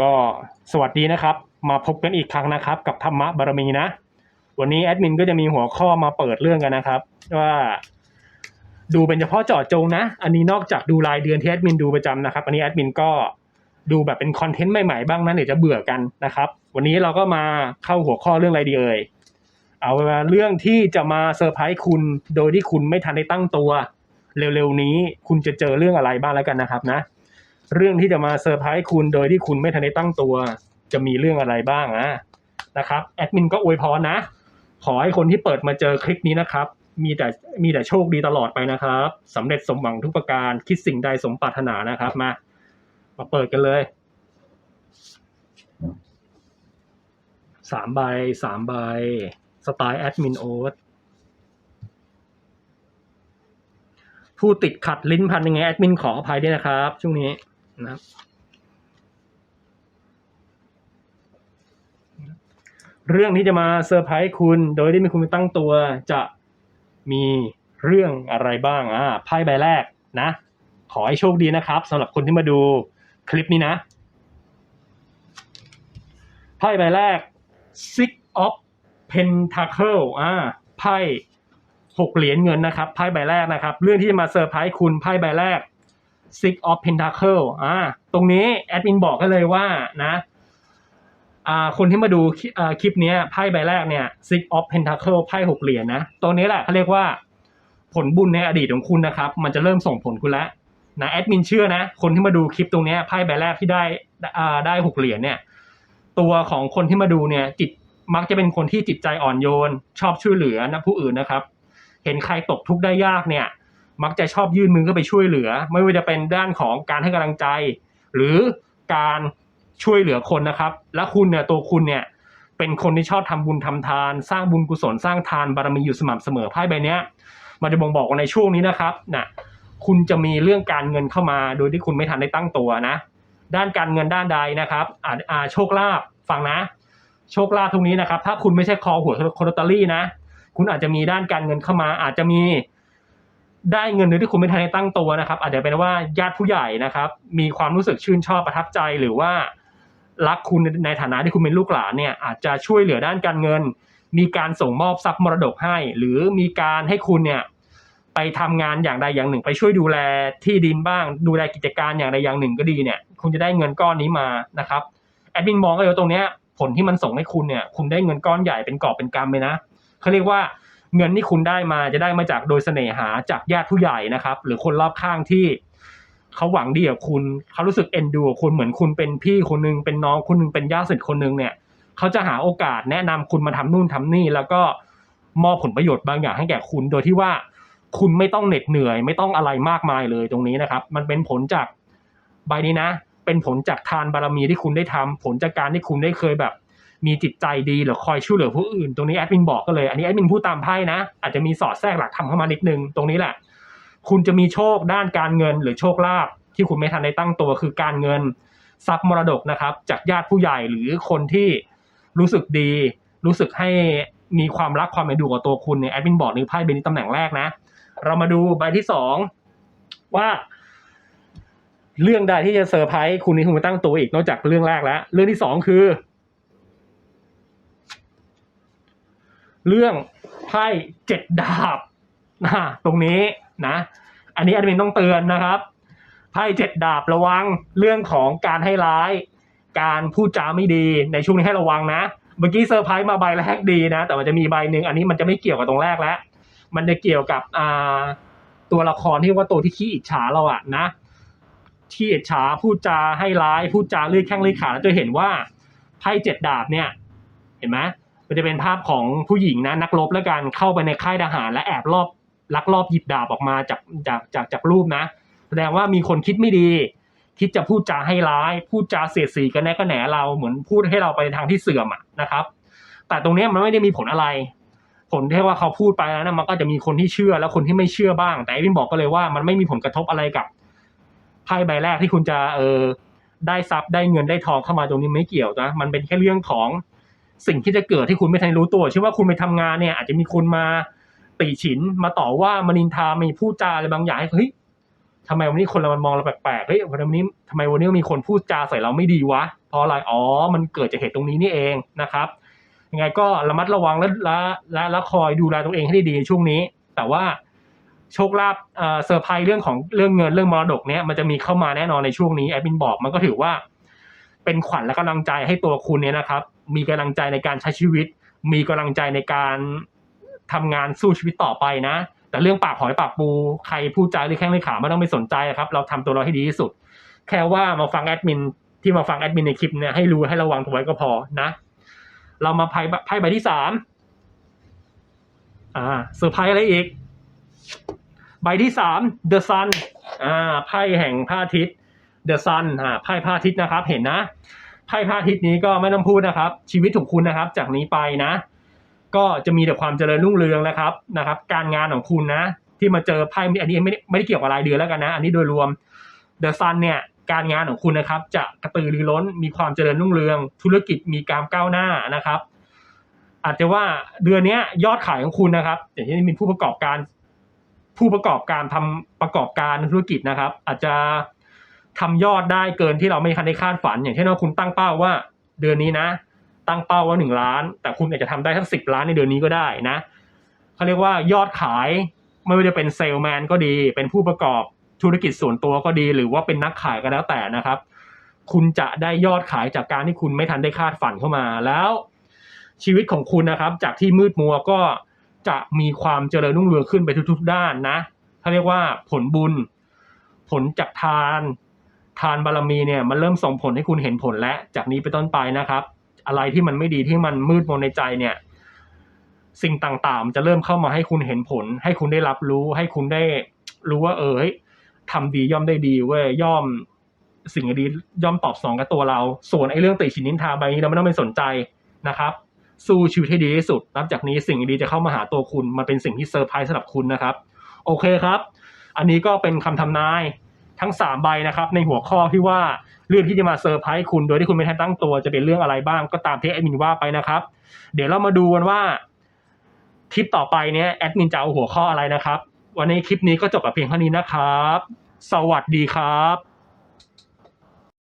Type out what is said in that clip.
ก็สวัสดีนะครับ มาพบกันอีกครั้งนะครับ กับธรรมะบารมีนะ วันนี้แอดมินก็จะมีหัวข้อมาเปิดเรื่องกันนะครับ ว่า ดูเป็นเฉพาะเจาะจงนะ อันนี้นอกจากดูรายเดือนที่แอดมินดูประจำนะครับ อันนี้แอดมินก็ดูแบบเป็นคอนเทนต์ใหม่ๆบ้างนะเดี๋ยวจะเบื่อกันนะครับ วันนี้เราก็มาเข้าหัวข้อเรื่องอะไรดีเอ่ยเอาเรื่องที่จะมาเซอร์ไพรส์คุณโดยที่คุณไม่ทันได้ตั้งตัว เร็วๆนี้คุณจะเจอเรื่องอะไรบ้างแล้วกันนะครับนะ เรื่องที่จะมาเซอร์ไพรส์คุณโดยที่คุณไม่ทันได้ตั้งตัว จะมีเรื่องอะไรบ้างอะนะครับแอดมินก็อวยพรนะ ขอให้คนที่เปิดมาเจอคลิปนี้นะครับ มีแต่มีแต่โชคดีตลอดไปนะครับสำเร็จสมหวังทุกประการคิดสิ่งใดสมปรารถนานะครับมา มาเปิดกันเลยสามใบสามใบสไตล์แอดมินโอ๊ตผู้ติดขัดลิ้นพันยังไงแอดมินขออภัยด้วยนะครับ ช่วงนี้ นะครับ เรื่องที่จะมาเซอร์ไพรส์คุณ โดยที่มีคุณไม่ตั้งตัวจะมีเรื่องอะไรบ้างอ่าไพ่ใบแรกนะ ขอให้โชคดีนะครับสำหรับคนที่มาดูคลิปนี้นะไพ่ใบแรก Six of Pentacle อ่าไพ่หกเหรียญเงินนะครับไพ่ใบแรกนะครับ เรื่องที่จะมาเซอร์ไพรส์คุณไพ่ใบแรก Six of Pentacle อ่าตรงนี้แอดมินบอกกันเลยว่านะอ่าคนที่มาดูคลิอ่าคลิปนี้ไพ่ใบแรกเนี่ย Six of Pentacle ไพ่หกเหรียญนะตัวนี้แหละเขาเรียกว่าผลบุญในอดีตของคุณนะครับ มันจะเริ่มส่งผลคุณแล้วนะแอดมินเชื่อนะ คนที่มาดูคลิปตรงนี้ไพ่ใบแรกที่ได้อ่าได้หกเหรียญเนี่ยตัวของคนที่มาดูเนี่ยจิตมักจะเป็นคนที่จิตใจอ่อนโยน ชอบช่วยเหลือนะผู้อื่นนะครับ เห็นใครตกทุกข์ได้ยากเนี่ย มักจะชอบยื่นมือเข้าไปช่วยเหลือ ไม่ว่าจะเป็นด้านของการให้กำลังใจ หรือการช่วยเหลือคนนะครับ และคุณเนี่ยตัวคุณเนี่ยเป็นคนที่ชอบทำบุญทำทาน สร้างบุญกุศลสร้างทานบารมีอยู่สม่ำเสมอไพ่ใบเนี้ย มันจะบ่งบอกว่าในช่วงนี้นะครับนะคุณจะมีเรื่องการเงินเข้ามา โดยที่คุณไม่ทันได้ตั้งตัวนะ ด้านการเงินด้านใดนะครับอาจอ่าโชคลาภฟังนะ โชคลาภตรงนี้นะครับ ถ้าคุณไม่ใช่คอหัวโคโรตารี่นะ คุณอาจจะมีด้านการเงินเข้ามา อาจจะมี ได้เงินโดยที่คุณไม่ทันได้ตั้งตัวนะครับ อาจจะเป็นว่าญาติผู้ใหญ่นะครับ มีความรู้สึกชื่นชอบประทับใจหรือว่ารักคุณในฐานะที่คุณเป็นลูกหลานเนี่ยอาจจะช่วยเหลือด้านการเงิน มีการส่งมอบทรัพย์มรดกให้ หรือมีการให้คุณเนี่ยไปทำงานอย่างใดอย่างหนึ่ง ไปช่วยดูแลที่ดินบ้าง ดูแลกิจการอย่างใดอย่างหนึ่งก็ดีเนี่ยคุณจะได้เงินก้อนนี้มานะครับแอดมินมองก็เลยว่าตรงเนี้ยผลที่มันส่งให้คุณเนี่ยคุณได้เงินก้อนใหญ่เป็นกอบเป็นกำเลยนะเขาเรียกว่า เงินที่คุณได้มาจะได้มาจากโดยเสน่หาจากญาติผู้ใหญ่นะครับ หรือคนรอบข้างที่เขาหวังดีกับคุณเขารู้สึกเอ็นดูคุณเหมือนคุณเป็นพี่คนนึงเป็นน้องคนนึงเป็นญาติสนิทคนนึงเนี่ยเขาจะหาโอกาสแนะนำคุณมาทำนู่นทำนี่ แล้วก็มอบผลประโยชน์บางอย่างให้แก่คุณ โดยที่ว่าคุณไม่ต้องเหน็ดเหนื่อย ไม่ต้องอะไรมากมายเลยตรงนี้นะครับ มันเป็นผลจากใบนี้นะ เป็นผลจากทานบารมีที่คุณได้ทำผลจากการที่คุณได้เคยแบบ มีจิตใจดีหรือคอยช่วยเหลือผู้อื่น ตรงนี้แอดมินบอกก็เลย อันนี้แอดมินพูดตามไพ่นะ อาจจะมีสอดแทรกหลักธรรมเข้ามานิดนึง ตรงนี้แหละ คุณจะมีโชคด้านการเงินหรือโชคลาภที่คุณไม่ทันได้ตั้งตัวคือการเงินทรัพย์มรดกนะครับ จากญาติผู้ใหญ่หรือคนที่รู้สึกดี รู้สึกให้มีความรักความเอ็นดูกับตัวคุณเนี่ยแอดมินบอกในไพ่เบนนี้ตำแหน่งแรกนะ เรามาดูใบที่สองว่าเรื่องใดที่จะเซอร์ไพรส์คุณนี่คุณมาตั้งตัวอีกนอกจากเรื่องแรกแล้ว เรื่องที่สองคือ เรื่องไพ่เจ็ดดาบนะตรงนี้นะ อันนี้แอดมินต้องเตือนนะครับไพ่เจ็ดดาบระวังเรื่องของการให้ร้าย การพูดจาไม่ดีในช่วงนี้ให้ระวังนะ เมื่อกี้เซอร์ไพรส์มาใบแรกดีนะ แต่มันจะมีใบหนึ่งอันนี้มันจะไม่เกี่ยวกับตรงแรกแล้ว มันจะเกี่ยวกับอ่าตัวละครที่ว่าตัวที่ขี้อิจฉาเราอะนะที่อิจฉาพูดจาให้ร้าย พูดจาเลื่อยแข้งเลื่อยขาแล้วจะเห็นว่าไพ่เจ็ดดาบเนี่ย เห็นไหม มันจะเป็นภาพของผู้หญิงนะนักรบแล้วกันเข้าไปในค่ายทหาร และแอบรอบลักลอบหยิบดาบออกมาจากจากจากจากรูปนะ แสดงว่ามีคนคิดไม่ดี คิดจะพูดจาให้ร้าย พูดจาเสียดสีกันแน่ก็แหนเราเหมือนพูดให้เราไปในทางที่เสื่อมนะครับ แต่ตรงนี้มันไม่ได้มีผลอะไร ผลที่ว่าเขาพูดไปแล้วนะมันก็จะมีคนที่เชื่อแล้วคนที่ไม่เชื่อบ้าง แต่ไอ้พี่บอกก็เลยว่ามันไม่มีผลกระทบอะไรกับไพ่ใบแรกที่คุณจะเออได้ทรัพย์ได้เงินได้ทองเข้ามาตรงนี้ไม่เกี่ยวนะมันเป็นแค่เรื่องของ สิ่งที่จะเกิดที่คุณไม่ทันรู้ตัวเชื่อว่าคุณไปทำงานเนี่ย อาจจะมีคนมาติฉินมาต่อว่ามานินทามีพูดจาอะไรบางอย่างให้เฮ้ยทำไมวันนี้คนเรามันมองเราแปลกๆเฮ้ยวันนี้ทำไมวันนี้มีคนพูดจาใส่เราไม่ดีวะพอราะอะไรอ๋อ มันเกิดจากเหตุตรงนี้นี่เองนะครับยังไงก็ระมัดระวังและและและละคอยดูแลตัวเองให้ดีในช่วงนี้ แต่ว่าโชคลาภเซอร์ไพรส์เรื่องของเรื่องเงินเรื่องมรดกเนี้ยมันจะมีเข้ามาแน่นอนในช่วงนี้แอดมินบอกมันก็ถือว่าเป็นขวัญและกำลังใจให้ตัวคุณเนี่ยนะครับ มีกำลังใจในการใช้ชีวิต มีกำลังใจในการทำงานสู้ชีวิตต่อไปนะ แต่เรื่องปากหอยปากปู ใครพูดจาหรือแข้งหรือขาไม่ต้องไปสนใจครับ เราทำตัวเราให้ดีที่สุด แค่ว่ามาฟังแอดมินที่มาฟังแอดมินในคลิปเนี่ยให้รู้ให้ระวังตัวไว้ก็พอนะ เรามาไพ่ไพ่ใบที่สามอ่าเซอร์ไพรส์อะไรอีก ใบที่สาม The Sun อ่าไพ่แห่งพระอาทิตย์ The Sun อ่าไพ่พระอาทิตย์นะครับ เห็นนะ ไพ่พระอาทิตย์นี้ก็ไม่ต้องพูดนะครับ ชีวิตของคุณนะครับ จากนี้ไปนะ ก็จะมีแต่ความเจริญรุ่งเรืองนะครับนะครับ การงานของคุณนะ ที่มาเจอไพ่อันนี้ไม่ได้ไม่ได้เกี่ยวกับรายเดือนแล้วกันนะ อันนี้โดยรวม The Sun เนี่ยการงานของคุณนะครับ จะกระตือรือร้นมีความเจริญรุ่งเรือง ธุรกิจมีการก้าวหน้านะครับ อาจจะว่าเดือนนี้ยอดขายของคุณนะครับอย่างที่มีผู้ประกอบการ ผู้ประกอบการทำประกอบการธุรกิจนะครับ อาจจะ ทำยอดได้เกินที่เราไม่ทันได้คาดฝัน อย่างเช่นว่าคุณตั้งเป้าว่า เดือนนี้นะ ตั้งเป้าว่าหนึ่งล้าน แต่คุณอาจจะทำได้ทั้งสิบล้านในเดือนนี้ก็ได้นะเขาเรียกว่ายอดขายไม่ว่าจะเป็นเซลแมนก็ดี เป็นผู้ประกอบธุรกิจส่วนตัวก็ดี หรือว่าเป็นนักขายก็แล้วแต่นะครับ คุณจะได้ยอดขายจากการที่คุณไม่ทันได้คาดฝันเข้ามาแล้ว ชีวิตของคุณนะครับ จากที่มืดมัวก็จะมีความเจริญรุ่งเรืองขึ้นไปทุกๆด้านนะเขาเรียกว่าผลบุญ ผลจากทาน ทานบารมีเนี่ยมันเริ่มส่งผลให้คุณเห็นผลแล้วจากนี้ไปต้นไปนะครับ อะไรที่มันไม่ดีที่มันมืดมนในใจเนี่ย สิ่งต่างๆ จะเริ่มเข้ามาให้คุณเห็นผล ให้คุณได้รับรู้ ให้คุณได้รู้ว่า เออทำดีย่อมได้ดีเว้ยย่อมสิ่งดีย่อมตอบสนองกับตัวเรา ส่วนไอ้เรื่องติฉินนินทาใบนี้เราไม่ต้องไปสนใจนะครับ สู้ชีวิตให้ดีที่สุดนับจากนี้สิ่งดีจะเข้ามาหาตัวคุณมันเป็นสิ่งที่เซอร์ไพรส์สำหรับคุณนะครับ โอเคครับ อันนี้ก็เป็นคำทำนาย ทั้งสามใบนะครับในหัวข้อที่ว่าเรื่องที่จะมาเซอร์ไพรส์คุณโดยที่คุณไม่ทันตั้งตัวจะเป็นเรื่องอะไรบ้างก็ตามที่แอดมินว่าไปนะครับ เดี๋ยวเรามาดูกันว่าคลิปต่อไปเนี้ยแอดมินจะเอาหัวข้ออะไรนะครับ วันนี้คลิปนี้ก็จบกับเพียงเท่านี้นะครับ สวัสดีครับ